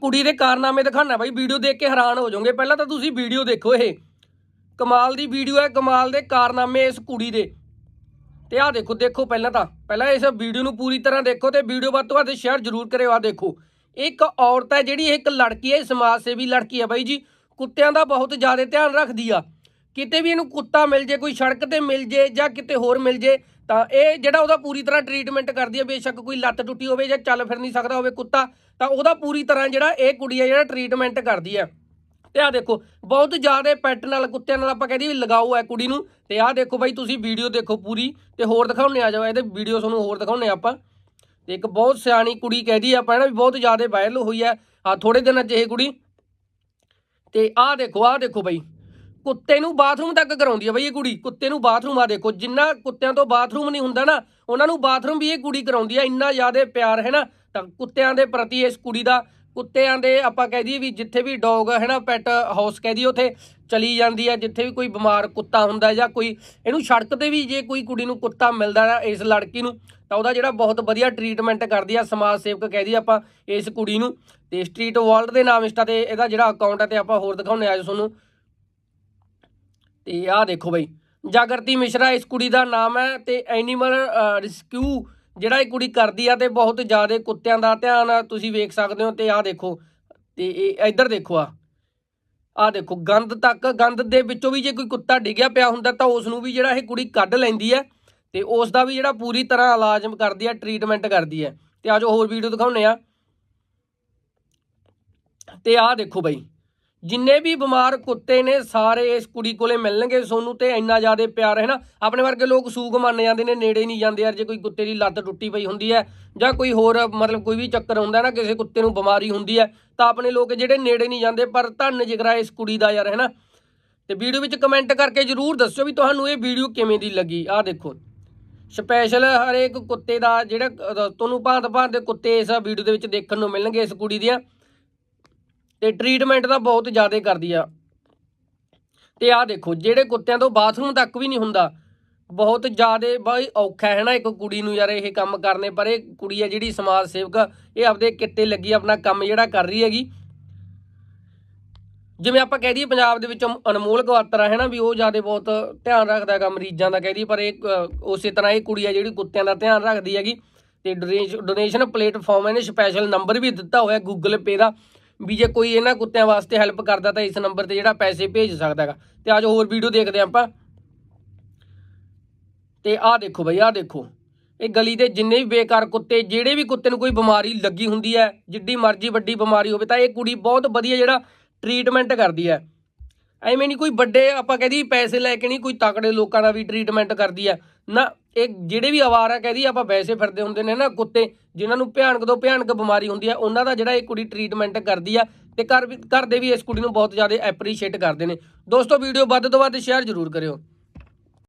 ਕੁੜੀ ਦੇ ਕਾਰਨਾਮੇ ਦਿਖਾਣਾ ਬਾਈ, ਵੀਡੀਓ ਦੇਖ ਕੇ ਹੈਰਾਨ ਹੋ ਜਾਓਗੇ। ਪਹਿਲਾਂ ਤਾਂ ਤੁਸੀਂ ਵੀਡੀਓ ਦੇਖੋ ਇਹ। ਕਮਾਲ ਦੀ ਵੀਡੀਓ ਹੈ, ਕਮਾਲ ਦੇ ਕਾਰਨਾਮੇ ਇਸ ਕੁੜੀ ਦੇ। ਤੇ ਆਹ ਦੇਖੋ ਦੇਖੋ ਪਹਿਲਾਂ ਤਾਂ। ਪਹਿਲਾਂ ਇਸ ਵੀਡੀਓ ਨੂੰ ਪੂਰੀ ਤਰ੍ਹਾਂ ਦੇਖੋ ਤੇ ਵੀਡੀਓ ਵੱਧ ਤੋਂ ਵੱਧ ਸ਼ੇਅਰ ਜ਼ਰੂਰ ਕਰਿਓ, ਆਹ ਦੇਖੋ। ਇੱਕ ਔਰਤ ਹੈ ਜਿਹੜੀ, ਇੱਕ ਲੜਕੀ ਹੈ ਸਮਾਜ ਸੇਵੀ ਲੜਕੀ ਹੈ ਬਾਈ ਜੀ। ਕੁੱਤਿਆਂ ਦਾ ਬਹੁਤ ਜ਼ਿਆਦਾ ਧਿਆਨ ਰੱਖਦੀ ਆ। ਕਿਤੇ ਵੀ ਇਹਨੂੰ ਕੁੱਤਾ ਮਿਲ ਜੇ, ਕੋਈ ਸੜਕ ਤੇ ਮਿਲ ਜੇ ਜਾਂ ਕਿਤੇ ਹੋਰ ਮਿਲ ਜੇ ਤਾਂ ਇਹ ਜਿਹੜਾ ਉਹਦਾ ਪੂਰੀ ਤਰ੍ਹਾਂ ਟ੍ਰੀਟਮੈਂਟ ਕਰਦੀ ਹੈ ਬੇਸ਼ੱਕ ਕੋਈ ਲੱਤ ਟੁੱਟੀ ਹੋਵੇ ਜਾਂ ਚੱਲ ਫਿਰ ਨਹੀਂ ਸਕਦਾ ਹੋਵੇ ਕੁੱਤਾ, ਤਾਂ ਉਹਦਾ ਪੂਰੀ ਤਰ੍ਹਾਂ ਜਿਹੜਾ ਇਹ ਕੁੜੀ ਹੈ ਜਿਹੜਾ ਟ੍ਰੀਟਮੈਂਟ ਕਰਦੀ ਹੈ ਤੇ ਆ ਦੇਖੋ, ਬਹੁਤ ਜ਼ਿਆਦਾ ਪੈਟ ਨਾਲ, ਕੁੱਤਿਆਂ ਨਾਲ ਆਪਾਂ ਕਹਿੰਦੀ ਵੀ ਲਗਾਓ ਹੈ ਕੁੜੀ ਨੂੰ। ਤੇ ਆਹ ਦੇਖੋ ਬਾਈ, ਤੁਸੀਂ ਵੀਡੀਓ ਦੇਖੋ ਪੂਰੀ, ਤੇ ਹੋਰ ਦਿਖਾਉਣੇ ਆ ਜਾਓ, ਇਹਦੇ ਵੀਡੀਓ ਤੁਹਾਨੂੰ ਹੋਰ ਦਿਖਾਉਣੇ ਆਪਾਂ। ਤੇ ਇੱਕ ਬਹੁਤ ਸਿਆਣੀ ਕੁੜੀ ਕਹਿਦੀ ਆਪਾਂ ਨਾ ਵੀ ਬਹੁਤ ਜ਼ਿਆਦਾ ਵਾਇਰਲ ਹੋਈ ਹੈ ਆ ਥੋੜੇ ਦਿਨਾਂ 'ਚ ਇਹ ਕੁੜੀ। ਤੇ ਆਹ ਦੇਖੋ ਆਹ ਦੇਖੋ ਬਾਈ। ਕੁੱਤੇ ਨੂੰ ਬਾਥਰੂਮ ਤੱਕ ਕਰਾਉਂਦੀ ਆ ਬਈ ਇਹ ਕੁੜੀ। ਕੁੱਤੇ ਨੂੰ ਬਾਥਰੂਮ ਆ ਦੇਖੋ, ਜਿੰਨਾ ਕੁੱਤਿਆਂ ਤੋਂ ਬਾਥਰੂਮ ਨਹੀਂ ਹੁੰਦਾ ਨਾ, ਉਹਨਾਂ ਨੂੰ ਬਾਥਰੂਮ ਵੀ ਇਹ ਕੁੜੀ ਕਰਾਉਂਦੀ ਆ, ਇੰਨਾ ਜ਼ਿਆਦਾ ਪਿਆਰ, ਹੈ ਨਾ? ਤਾਂ ਕੁੱਤਿਆਂ ਦੇ ਪ੍ਰਤੀ ਇਸ ਕੁੜੀ ਦਾ, ਕੁੱਤਿਆਂ ਦੇ ਆਪਾਂ ਕਹਿ ਦਈਏ ਵੀ ਜਿੱਥੇ ਵੀ ਡੌਗ ਹੈ ਨਾ ਪੈਟ ਹਾਊਸ ਕਹਿ ਦਈਏ, ਉਥੇ ਚਲੀ ਜਾਂਦੀ ਹੈ ਜਿੱਥੇ ਵੀ ਕੋਈ ਬਿਮਾਰ ਕੁੱਤਾ ਹੁੰਦਾ ਜਾਂ ਕੋਈ, ਇਹਨੂੰ ਸੜਕ ਤੇ ਵੀ ਜੇ ਕੋਈ ਕੁੜੀ ਨੂੰ ਕੁੱਤਾ ਮਿਲਦਾ ਨਾ, ਇਸ ਲੜਕੀ ਨੂੰ, ਤਾਂ ਉਹਦਾ ਜਿਹੜਾ ਬਹੁਤ ਵਧੀਆ ਟ੍ਰੀਟਮੈਂਟ ਕਰਦੀ ਆ, ਸਮਾਜ ਸੇਵਕ ਕਹਿ ਦਈਏ ਆਪਾਂ ਇਸ ਕੁੜੀ ਨੂੰ। ਤੇ ਸਟਰੀਟ ਵਰਲਡ ਦੇ ਨਾਮ ਇੰਸਟਾ ਤੇ ਇਹਦਾ ਜਿਹੜਾ ਅਕਾਊਂਟ ਹੈ ਤੇ ਆਪਾਂ ਹੋਰ ਦਿਖਾਉਣੇ ਆ ਤੁਹਾਨੂੰ। ਤੇ ਆਹ ਦੇਖੋ ਬਈ, ਜਾਗਰਤੀ ਮਿਸ਼ਰਾ ਇਸ ਕੁੜੀ ਦਾ ਨਾਮ ਹੈ ਤੇ ਐਨੀਮਲ ਰਿਸਕਿਊ ਜਿਹੜਾ ਇਹ ਕੁੜੀ ਕਰਦੀ ਆ ਤੇ ਬਹੁਤ ਜ਼ਿਆਦਾ ਕੁੱਤਿਆਂ ਦਾ ਧਿਆਨ ਤੁਸੀਂ ਵੇਖ ਸਕਦੇ ਹੋ ਤੇ ਆਹ ਦੇਖੋ, ਤੇ ਇਹ ਇੱਧਰ ਦੇਖੋ ਆ। ਆਹ ਦੇਖੋ, ਗੰਦ ਤੱਕ, ਗੰਦ ਦੇ ਵਿੱਚੋਂ ਵੀ ਜੇ ਕੋਈ ਕੁੱਤਾ ਡਿੱਗਿਆ ਪਿਆ ਹੁੰਦਾ ਤਾਂ ਉਸ ਨੂੰ ਵੀ ਜਿਹੜਾ ਇਹ ਕੁੜੀ ਕੱਢ ਲੈਂਦੀ ਹੈ ਤੇ ਉਸ ਦਾ ਵੀ ਜਿਹੜਾ ਪੂਰੀ ਤਰ੍ਹਾਂ ਇਲਾਜ ਕਰਦੀ ਹੈ, ਟ੍ਰੀਟਮੈਂਟ ਕਰਦੀ ਹੈ। ਤੇ ਆਜੋ ਹੋਰ ਵੀਡੀਓ ਦਿਖਾਉਣੇ ਆ ਤੇ ਆਹ ਦੇਖੋ ਬਈ ਜਿੰਨੇ ਵੀ ਬਿਮਾਰ ਕੁੱਤੇ ਨੇ, ਸਾਰੇ ਇਸ ਕੁੜੀ ਕੋਲੇ ਮਿਲਣਗੇ ਸੋਨੂੰ ਤੇ ਇੰਨਾ ਜ਼ਿਆਦਾ ਪਿਆਰ ਹੈ ਨਾ। ਆਪਣੇ ਵਰਗੇ ਲੋਕ ਸੂਗ ਮੰਨ ਜਾਂਦੇ ਨੇ, ਨੇੜੇ ਨਹੀਂ ਜਾਂਦੇ ਯਾਰ, ਜੇ ਕੋਈ ਕੁੱਤੇ ਦੀ ਲੱਤ ਟੁੱਟੀ ਪਈ ਹੁੰਦੀ ਹੈ ਜਾਂ ਕੋਈ ਹੋਰ, ਮਤਲਬ ਕੋਈ ਵੀ ਚੱਕਰ ਹੁੰਦਾ ਨਾ, ਕਿਸੇ ਕੁੱਤੇ ਨੂੰ ਬਿਮਾਰੀ ਹੁੰਦੀ ਹੈ, ਤਾਂ ਆਪਣੇ ਲੋਕ ਜਿਹੜੇ ਨੇੜੇ ਨਹੀਂ ਜਾਂਦੇ, ਪਰ ਧੰਨ ਜਿਗਰਾ ਇਸ ਕੁੜੀ ਦਾ ਯਾਰ, ਹੈ ਨਾ। ਤੇ ਵੀਡੀਓ ਵਿੱਚ ਕਮੈਂਟ ਕਰਕੇ ਜਰੂਰ ਦੱਸਿਓ ਵੀ ਤੁਹਾਨੂੰ ਇਹ ਵੀਡੀਓ ਕਿਵੇਂ ਦੀ ਲੱਗੀ। ਆਹ ਦੇਖੋ, ਸਪੈਸ਼ਲ ਹਰੇਕ ਕੁੱਤੇ ਦਾ ਜਿਹੜਾ ਤੁਹਾਨੂੰ ਭਾਂਤ ਭਾਂਤ ਦੇ ਕੁੱਤੇ ਇਸ ਵੀਡੀਓ ਦੇ ਵਿੱਚ ਦੇਖਣ ਨੂੰ ਮਿਲਣਗੇ ਇਸ ਕੁੜੀ ਦੀਆਂ। ਤੇ ਟ੍ਰੀਟਮੈਂਟ ਤਾਂ ਬਹੁਤ ਜ਼ਿਆਦਾ ਕਰਦੀ ਆ। ਤੇ ਆਹ ਦੇਖੋ, ਜਿਹੜੇ ਕੁੱਤਿਆਂ ਤੋਂ ਬਾਥਰੂਮ ਤੱਕ ਵੀ ਨਹੀਂ ਹੁੰਦਾ, ਬਹੁਤ ਜ਼ਿਆਦਾ ਬਾਈ ਔਖਾ ਹੈ ਨਾ ਇੱਕ ਕੁੜੀ ਨੂੰ ਯਾਰ ਇਹ ਕੰਮ ਕਰਨੇ, ਪਰ ਇਹ ਕੁੜੀ ਆ ਜਿਹੜੀ ਸਮਾਜ ਸੇਵਕ ਇਹ ਆਪਦੇ ਕਿੱਤੇ ਲੱਗੀ, ਆਪਣਾ ਕੰਮ ਜਿਹੜਾ ਕਰ ਰਹੀ ਹੈਗੀ। ਜਿਵੇਂ ਆਪਾਂ ਕਹਿ ਦਈਏ ਪੰਜਾਬ ਦੇ ਵਿੱਚ ਅਨਮੋਲ ਗਵਾਤਰਾ ਹੈ ਨਾ, ਵੀ ਉਹ ਜ਼ਿਆਦਾ ਬਹੁਤ ਧਿਆਨ ਰੱਖਦਾ ਹੈਗਾ ਮਰੀਜ਼ਾਂ ਦਾ ਕਹਿ ਦਈਏ, ਪਰ ਇਹ ਉਸੇ ਤਰ੍ਹਾਂ ਇਹ ਕੁੜੀ ਆ ਜਿਹੜੀ ਕੁੱਤਿਆਂ ਦਾ ਧਿਆਨ ਰੱਖਦੀ ਹੈਗੀ। ਤੇ ਡੋਨੇਸ਼ਨ ਪਲੇਟਫਾਰਮ ਇਹਨੇ ਸਪੈਸ਼ਲ ਨੰਬਰ ਵੀ ਦਿੱਤਾ ਹੋਇਆ ਗੂਗਲ ਪੇ ਦਾ। ਵੀ ਜੇ ਕੋਈ ਇਹਨਾਂ ਕੁੱਤਿਆਂ ਵਾਸਤੇ ਹੈਲਪ ਕਰਦਾ ਤਾਂ ਇਸ ਨੰਬਰ ਤੇ ਜਿਹੜਾ ਪੈਸੇ ਭੇਜ ਸਕਦਾ ਹੈਗਾ। ਤੇ ਆਜੋ ਹੋਰ ਵੀਡੀਓ ਦੇਖਦੇ ਹਾਂ ਆਪਾਂ। ਤੇ ਆਹ ਦੇਖੋ ਬਈ, ਆਹ ਦੇਖੋ। ਇਹ ਗਲੀ ਦੇ ਜਿੰਨੇ ਵੀ ਬੇਕਾਰ ਕੁੱਤੇ, ਜਿਹੜੇ ਵੀ ਕੁੱਤੇ ਨੂੰ ਕੋਈ ਬਿਮਾਰੀ ਲੱਗੀ ਹੁੰਦੀ ਹੈ, ਜਿੱਡੀ ਮਰਜ਼ੀ ਵੱਡੀ ਬਿਮਾਰੀ ਹੋਵੇ, ਤਾਂ ਇਹ ਕੁੜੀ ਬਹੁਤ ਵਧੀਆ ਜਿਹੜਾ ਟ੍ਰੀਟਮੈਂਟ ਕਰਦੀ ਹੈ। ਐਵੇਂ ਨਹੀਂ ਕੋਈ ਵੱਡੇ, ਆਪਾਂ ਕਹਦੀ ਪੈਸੇ ਲੈ ਕੇ ਨਹੀਂ ਕੋਈ ਤਕੜੇ ਲੋਕਾਂ ਦਾ ਵੀ ਟ੍ਰੀਟਮੈਂਟ ਕਰਦੀ ਹੈ ਨਾ, ਇਹ ਜਿਹੜੇ ਵੀ ਆਵਾਰਾ ਕਹਦੀ ਆਪਾਂ ਵੈਸੇ ਫਿਰਦੇ ਹੁੰਦੇ ਨੇ ਨਾ ਕੁੱਤੇ, ਜਿਨ੍ਹਾਂ ਨੂੰ ਭਿਆਨਕ ਤੋਂ ਭਿਆਨਕ ਬਿਮਾਰੀ ਹੁੰਦੀ ਹੈ ਉਹਨਾਂ ਦਾ ਜਿਹੜਾ ਇਹ ਕੁੜੀ ਟ੍ਰੀਟਮੈਂਟ ਕਰਦੀ ਆ ਤੇ ਘਰ ਵੀ, ਘਰ ਦੇ ਵੀ ਇਸ ਕੁੜੀ ਨੂੰ ਬਹੁਤ ਜ਼ਿਆਦਾ ਐਪਰੀਸ਼ੀਏਟ ਕਰਦੇ ਨੇ। ਦੋਸਤੋ ਵੀਡੀਓ ਵੱਧ ਤੋਂ ਵੱਧ ਸ਼ੇਅਰ ਜ਼ਰੂਰ ਕਰਿਓ।